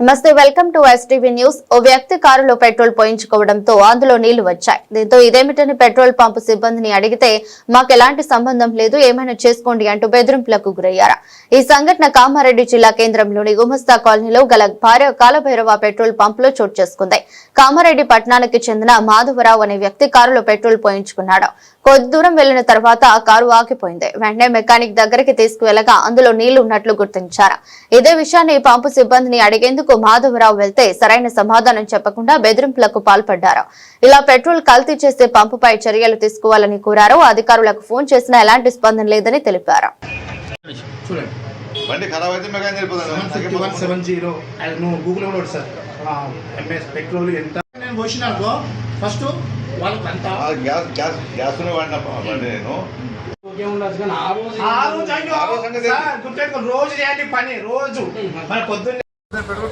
నమస్తే welcome to STV news ఓ వ్యక్తి కారులో పెట్రోల్ పోయించుకోవడంతో అందులో నీళ్ళు వచ్చాయి. దీంతో ఇదేమిటని పెట్రోల్ పంపు సిబ్బందిని అడిగితే మాకు ఎలాంటి సంబంధం లేదు ఏమైనా చేసుకోండి అంటూ బెదిరింపులకు గురయ్యారు. ఈ సంఘటన కామారెడ్డి జిల్లా కేంద్రంలోని గుమస్తా కాలనీలో గల భార్య కాలభైరవ పెట్రోల్ పంపులో చోటు చేసుకుంది. కామారెడ్డి పట్టణానికి చెందిన మాధవరావు అనే వ్యక్తి కారులో పెట్రోల్ పోయించుకున్నాడు. కొద్ది దూరం వెళ్ళిన తర్వాత ఆ కారు ఆగిపోయింది. వెంటనే మెకానిక్ దగ్గరికి తీసుకువెళ్ళగా అందులో నీళ్ళు ఉన్నట్లు గుర్తించారు. ఇదే విషయాన్ని పంపు సిబ్బందిని అడిగేందుకు మాధవరావు వెళ్తే సరైన సమాధానం చెప్పకుండా బెదిరింపులకు పాల్పడ్డారు. ఇలా పెట్రోల్ కల్తీ చేసే పంపుపై చర్యలు తీసుకోవాలని కోరారు. అధికారులకు ఫోన్ చేసినా ఎలాంటి స్పందన లేదని తెలిపారు. చూడండి బండి ఖరాబ్ అయితే mechanic seven fifty one seven zero. అది నువ్వు గూగుల్ కూడా సార్. ఎంఎస్ పెట్రోల్ ఎంత? నేను పోసినాకో ఫస్ట్ గ్యాస్ గ్యాస్ గ్యాస్ వాడిన నేను ఆ రోజు చేయండి పని రోజు మన పొద్దున్నే పెట్రోల్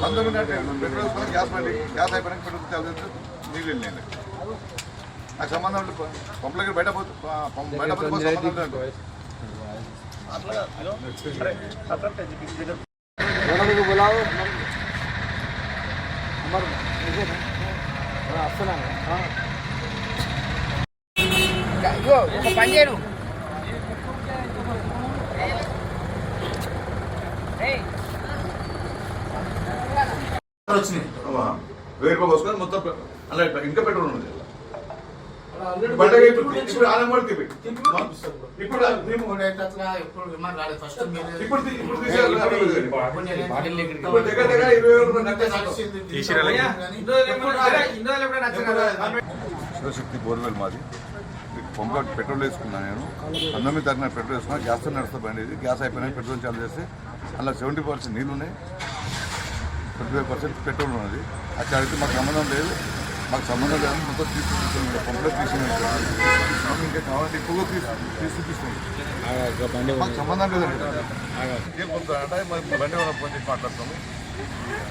పంతొమ్మిది అంటే పెట్రోల్ గ్యాస్ బండి గ్యాస్ అయిపోయినాక పెట్రోల్ చాలు నీళ్ళు వెళ్ళింది నాకు సంబంధం పంపులకి బయట పోతే బయట పోతే మాకు సంబంధం లేదు వచ్చినాయి. అమ్మా, వెయ్యి మొత్తం అలా ఇంకా పెట్రోల్ ఉంది. ఇప్పుడు ఎప్పుడు విమానం రాలేదు. ఫస్ట్ దగ్గర దగ్గర ఇరవై వేల. శివశక్తి బోర్వెల్ మాది. పంప పెట్రోల్ వేసుకున్నా నేను. పంతొమ్మిది తారీఖున పెట్రోల్ వేసుకున్నా. గ్యాస్తో నడుస్తా బండి ఇది. గ్యాస్ అయిపోయినా పెట్రోల్ చాలు చేస్తే అలా సెవెంటీ పర్సెంట్ నీళ్ళు ఉన్నాయి ట్వంటీ ఫైవ్ పర్సెంట్ పెట్రోల్ ఉన్నది. అది అడిగితే మాకు సంబంధం లేదు. మాకు సంబంధం లేదు మొత్తం తీసి చూపిస్తాను పంపులో తీసి ఇంకా కావాలంటే ఎక్కువగా తీసి తీసి చూపిస్తాను మాకు సంబంధం లేదండి. ఏం పొందుతా అంటే మరి బండి వాళ్ళ ఫోన్ చేసి మాట్లాడుతాము.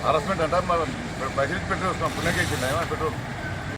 హరాస్మెంట్ అంటే మరి పైసలు పెట్రోల్ వస్తున్నాం. పుణ్యకేసింది పెట్రోల్?